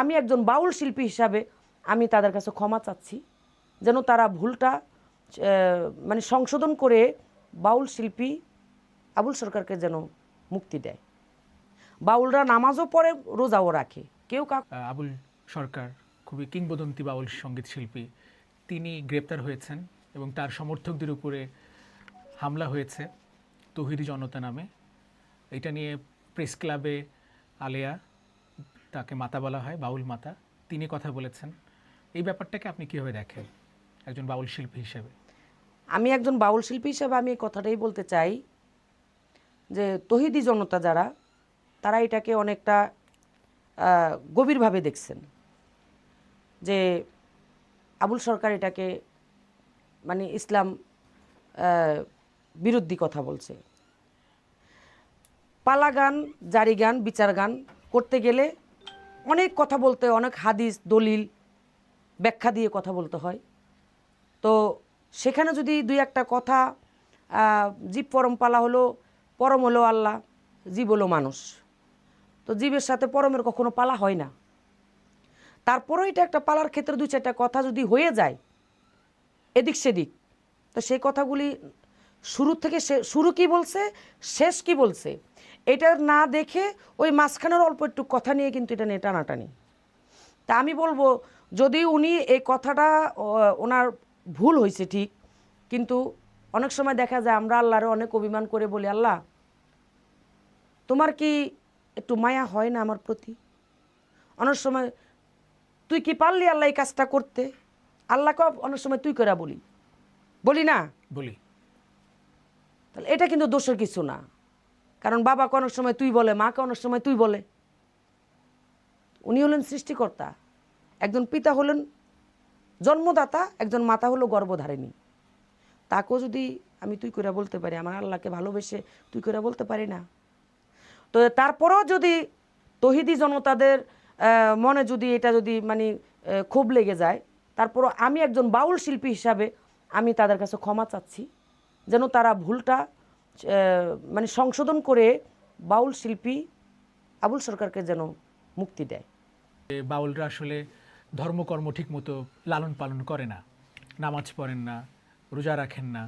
আমি একজন বাউল শিল্পী হিসাবে আমি তাদের কাছে ক্ষমা চাচ্ছি, যেন তারা ভুলটা মানে সংশোধন করে বাউল শিল্পী আবুল সরকারকে যেন মুক্তি দেয়। বাউলরা নামাজও পড়ে, রোজাও রাখে। কেউ কাক আবুল সরকার খুবই কিংবদন্তি বাউল সংগীত শিল্পী। তিনি গ্রেপ্তার হয়েছেন এবং তার সমর্থকদের উপরে হামলা হয়েছে তহিদি জনতা নামে। এটা নিয়ে প্রেস ক্লাবে আলেয়া তাকে মাতা বলা হয়, বাউল মাতা। তিনি কথা বলেছেন। এই ব্যাপারটাকে আপনি কীভাবে দেখেন? একজন বাউল শিল্পী হিসেবে। আমি একজন বাউল শিল্পী হিসেবে আমি এই কথাটাই বলতে চাই যে, তহিদি জনতা যারা, তারা এটাকে অনেকটা গভীরভাবে দেখছেন। যে, আবুল সরকার এটাকে মানে ইসলাম বিরোধী কথা বলছে। পালা গান জারি গান বিচার গান করতে গেলে অনেক কথা বলতে অনেক হাদিস, দলিল, ব্যাখ্যা দিয়ে কথা বলতে হয়। তো সেখানে যদি দুই একটা কথা জীব পরম পালা হলো, পরম হলো আল্লাহ, জীব হলো মানুষ। তো জীবের সাথে পরমের কখনো পালা হয় না। তারপরেও এটা একটা পালার ক্ষেত্রে দুই চারটা কথা যদি হয়ে যায়, এদিক সেদিক, তো সেই কথাগুলি শুরু থেকে শুরু কি বলছে, শেষ কি বলছে এটা না দেখে ওই মাঝখানের অল্প একটু কথা নিয়ে কিন্তু এটা নিয়ে টানাটানি। তা আমি বলব যদি উনি এই কথাটা ওনার ভুল হয়েছে ঠিক কিন্তু অনেক সময় দেখা যায় আমরা আল্লাহরে অনেক অভিমান করে বলি আল্লাহ তোমার কি একটু মায়া হয় না আমার প্রতি? অনেক সময় তুই কি পারলি আল্লাহ এই কাজটা করতে? আল্লাহ আল্লাহকে অনেক সময় তুই করা বলি। বলি না? বলি। তাহলে এটা কিন্তু দোষের কিছু না। কারণ বাবাকে অনেক সময় তুই বলে, মাকে অনেক সময় তুই বলে। উনি হলেন সৃষ্টিকর্তা। একজন পিতা হলেন জন্মদাতা, একজন মাতা হলো গর্ভধারিণী। তাকেও যদি আমি তুই করে বলতে পারি, আমার আল্লাহকে ভালোবেসে তুই করে বলতে পারি না। তো তারপরেও যদি তহিদি জনতাদের মনে যদি এটা যদি মানে ক্ষোভ লেগে যায়, তারপরও আমি একজন বাউল শিল্পী হিসাবে আমি তাদের কাছে ক্ষমা চাচ্ছি। যেন তারা ভুলটা মানে সংশোধন করে বাউল শিল্পী আবুল সরকারকে যেন মুক্তি দেয়। বাউলরা আসলে ধর্মকর্ম ঠিক মতো লালন পালন করে না নামাজ পড়েন না রোজা রাখেন না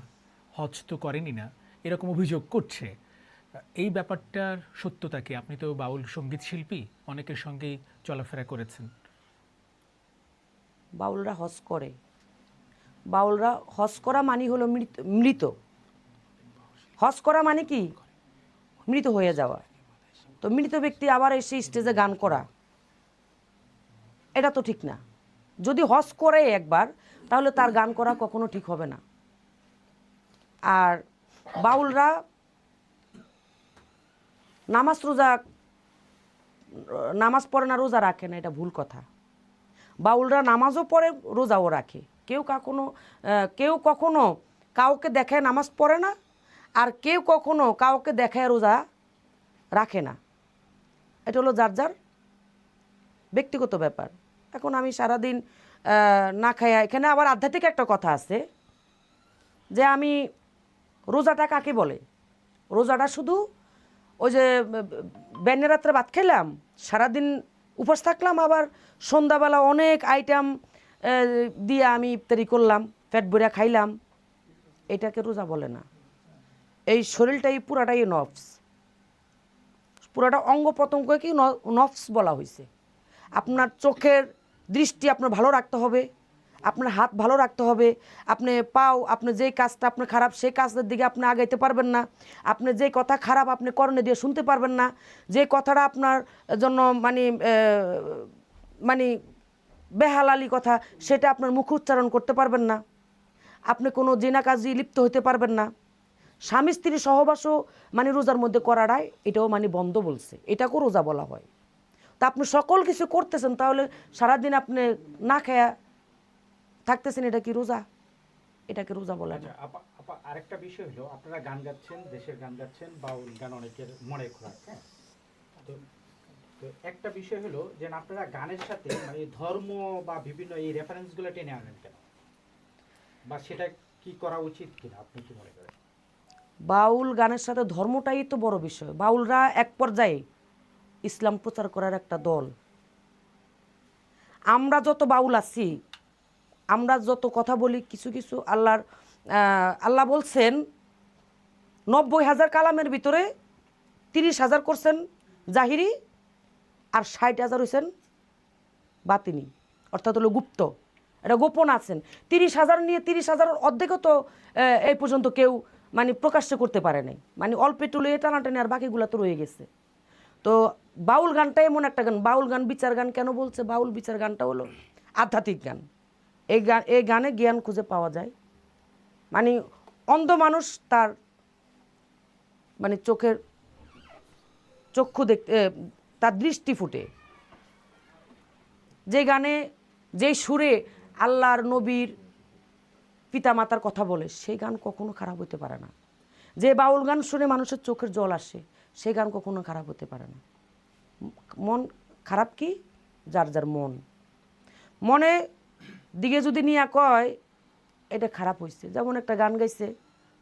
হজ তো করেনই না এরকম অভিযোগ করছে। এই ব্যাপারটার সত্যতা কি? আপনি তো বাউল সংগীত শিল্পী অনেকের সঙ্গেই চলাফেরা করেছেন। বাউলরা হজ করে। বাউলরা হজ করা মানে হলো মৃত মৃত। হজ করা মানে কি? মৃত হয়ে যাওয়া। তো মৃত ব্যক্তি আবার এসে স্টেজে গান করা। এটা তো ঠিক না। যদি হজ করে একবার, তাহলে তার গান করা কখনো ঠিক হবে না। আর বাউলরা নামাজ রোজা, নামাজ পড়ে না, রোজা রাখে না, এটা ভুল কথা। বাউলরা নামাজও পড়ে, রোজাও রাখে। কেউ কখনো কেউ কখনো কাউকে দেখে নামাজ পড়ে না আর কেউ কখনো কাউকে দেখায় রোজা রাখে না। এটা হলো যার যার ব্যক্তিগত ব্যাপার। এখন আমি সারাদিন না খাইয়া, এখানে আবার আধ্যাত্মিক একটা কথা আছে যে আমি রোজাটা কাকে বলে? রোজাটা শুধু ওই যে ব্যানের রাত্রে ভাত খেলাম, সারাদিন উপোস থাকলাম, আবার সন্ধ্যাবেলা অনেক আইটেম দিয়ে আমি ইফতারি করলাম, পেট ভরিয়া খাইলাম। এটাকে রোজা বলে না। এই শরীরটাই পুরাটাই নফস। পুরাটা অঙ্গ প্রত্যঙ্গকে ন- নফস বলা হয়েছে আপনার চোখের দৃষ্টি আপনার ভালো রাখতে হবে, আপনার হাত ভালো রাখতে হবে, আপনি পাও, আপনি যেই কাজটা আপনার খারাপ, সেই কাজের দিকে আপনি আগাইতে পারবেন না, আপনি যে কথা খারাপ আপনি কর্ণে দিয়ে শুনতে পারবেন না, যে কথাটা আপনার জন্য মানে মানে বেহালালি কথা, সেটা আপনার মুখ উচ্চারণ করতে পারবেন না। আপনি কোনো জেনা কাজে লিপ্ত হতে পারবেন না। স্বামী স্ত্রী সহবাসও মানে রোজার মধ্যে করাটাই এটাও মানে বন্ধ বলছে। এটাকেও রোজা বলা হয়। তা আপনি সকল কিছু করতেছেন, তাহলে সারাদিন আপনি না খেয়া থাকতেছেন, এটা কি রোজা? এটাকে রোজা বলা না আচ্ছা আরেকটা বিষয় হলো, আপনারা গান গাচ্ছেন, দেশের গান গাচ্ছেন বাউল গান অনেকের মনে খোরাক হ্যাঁ? তো তো একটা বিষয় হলো যে আপনারা গানের সাথে মানে ধর্ম বা বিভিন্ন এই রেফারেন্সগুলো টেনে আনেন কেন? বা সেটা কি করা উচিত কিনা, আপনি কি মনে করেন? বাউল গানের সাথে ধর্মটাই তো বড় বিষয়। বাউলরা এক পর্যায়ে ইসলাম প্রচার করার একটা দল। আমরা যত বাউল আছি, আমরা যত কথা বলি, কিছু কিছু আল্লাহর আল্লাহ বলছেন, নব্বই হাজার কালামের ভিতরে তিরিশ হাজার করছেন জাহিরি আর ষাট হাজার হয়েছেন বাতিনি। অর্থাৎ হলো গুপ্ত। এটা গোপন আছেন। তিরিশ হাজার নিয়ে তিরিশ হাজার অর্ধেকও তো এই পর্যন্ত কেউ মানে প্রকাশ্য করতে পারে নাই। মানে অল্প লইয়ে টানাটানি আর বাকিগুলো তো রয়ে গেছে। তো বাউল গানটা এমন একটা গান, বাউল গান বিচার গান কেন বলছে? বাউল বিচার গানটা হলো আধ্যাত্মিক গান। এই গান এই গানে জ্ঞান খুঁজে পাওয়া যায়। মানে অন্ধ মানুষ তার মানে চোখের চক্ষু দেখতে তার দৃষ্টি ফুটে। যে গানে যেই সুরে আল্লাহর নবীর পিতামাতার কথা বলে সেই গান কখনো খারাপ হতে পারে না। যে বাউল গান শুনে মানুষের চোখের জল আসে সেই গান কখনো খারাপ হতে পারে না। মন খারাপ কি? যার যার মন। মনে দিকে যদি নিয়ে কয় এটা খারাপ হয়েছে যেমন একটা গান গাইছে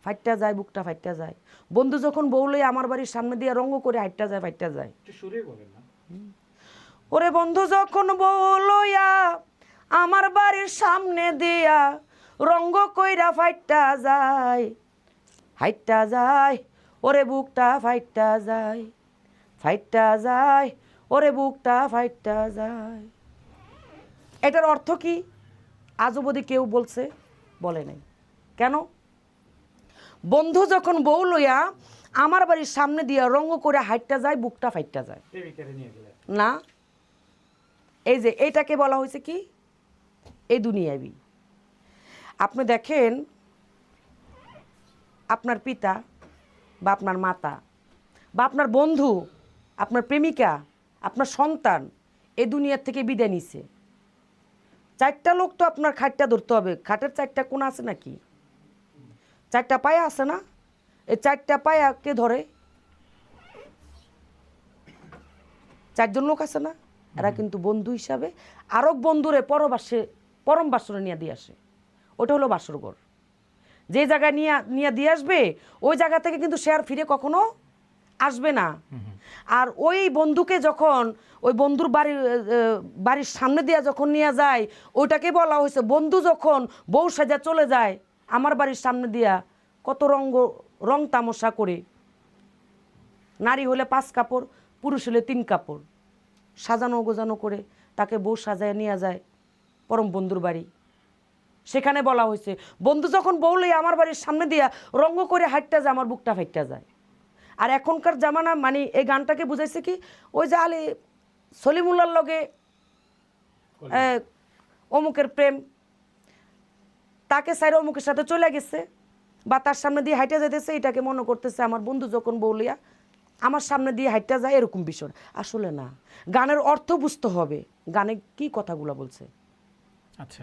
ফাইটটা যায় বুকটা ফাইটটা যায়। বন্ধু যখন বউলে আমার বাড়ির সামনে দিয়ে রঙ্গ করে হাইটটা যায় ফাইটটা যায়। ওরে বন্ধু যখন বলইয়া আমার বাড়ির সামনে দিয়া রঙ্গ কইরা ফাইটটা যায় হাইটটা যায় ওরে বুকটা ফাইটটা যায় ফাইটটা যায় ওরে বুকটা ফাইটটা যায়। এটার অর্থ কি? আজ অবধি কেউ বলছে বলে নাই। কেন? বন্ধু যখন বউ লইয়া আমার বাড়ির সামনে দিয়া রঙ্গ করে হাইটটা যায় বুকটা ফাইটটা যায়। না। এই যে এইটাকে বলা হয়েছে কি? এই দুনিয়াবি। আপনি দেখেন আপনার পিতা বা আপনার মাতা বা আপনার বন্ধু আপনার প্রেমিকা আপনার সন্তান এ দুনিয়ার থেকে বিদায় নিছে। চারটা লোক তো আপনার খাটটা ধরতে হবে। খাটের চারটা কোন আছে নাকি? চারটা পায়া আছে না? এই চারটা পায়া কে ধরে? চারজন লোক আছে না? এরা কিন্তু বন্ধু হিসাবে। আরও বন্ধুরে পরবাসে পরম বাসরে নিয়ে দিয়ে আসে। ওটা হলো বাসরঘর যে জায়গায় নিয়ে নিয়ে দিয়ে আসবে ওই জায়গা থেকে কিন্তু সে আর ফিরে কখনো আসবে না। আর ওই বন্ধুকে যখন ওই বন্ধুর বাড়ির বাড়ির সামনে দিয়ে যখন নিয়ে যায় ওইটাকে বলা হয়েছে বন্ধু যখন বউ সাজা চলে যায় আমার বাড়ির সামনে দিয়া কত রঙ্গ রং তামসা করে। নারী হলে পাঁচ কাপড় পুরুষ হলে তিন কাপড়। সাজানো গোজানো করে তাকে বউ সাজায় নিয়ে যায় পরম বন্ধুর বাড়ি। সেখানে বলা হয়েছে বন্ধু যখন বউলে আমার বাড়ির সামনে দিয়া রঙ্গ করে হাইটটা যায় আমার বুকটা ফাইটটা যায়। আর এখনকার জামানা মানে এই গানটাকে বুঝাইছে কি ওই যে আলী সলিমুল্লার লগে অমুকের প্রেম তাকে সাইড অমুকের সাথে চলে গেছে বা তার সামনে দিয়ে হাইটে যেতেছে এটাকে মনে করতেছে আমার বন্ধু যখন বউলিয়া আমার সামনে দিয়ে হাইটটা যায় এরকম বিষয়। আসলে না গানের অর্থ বুঝতে হবে। গানে কি কথাগুলো বলছে? আচ্ছা।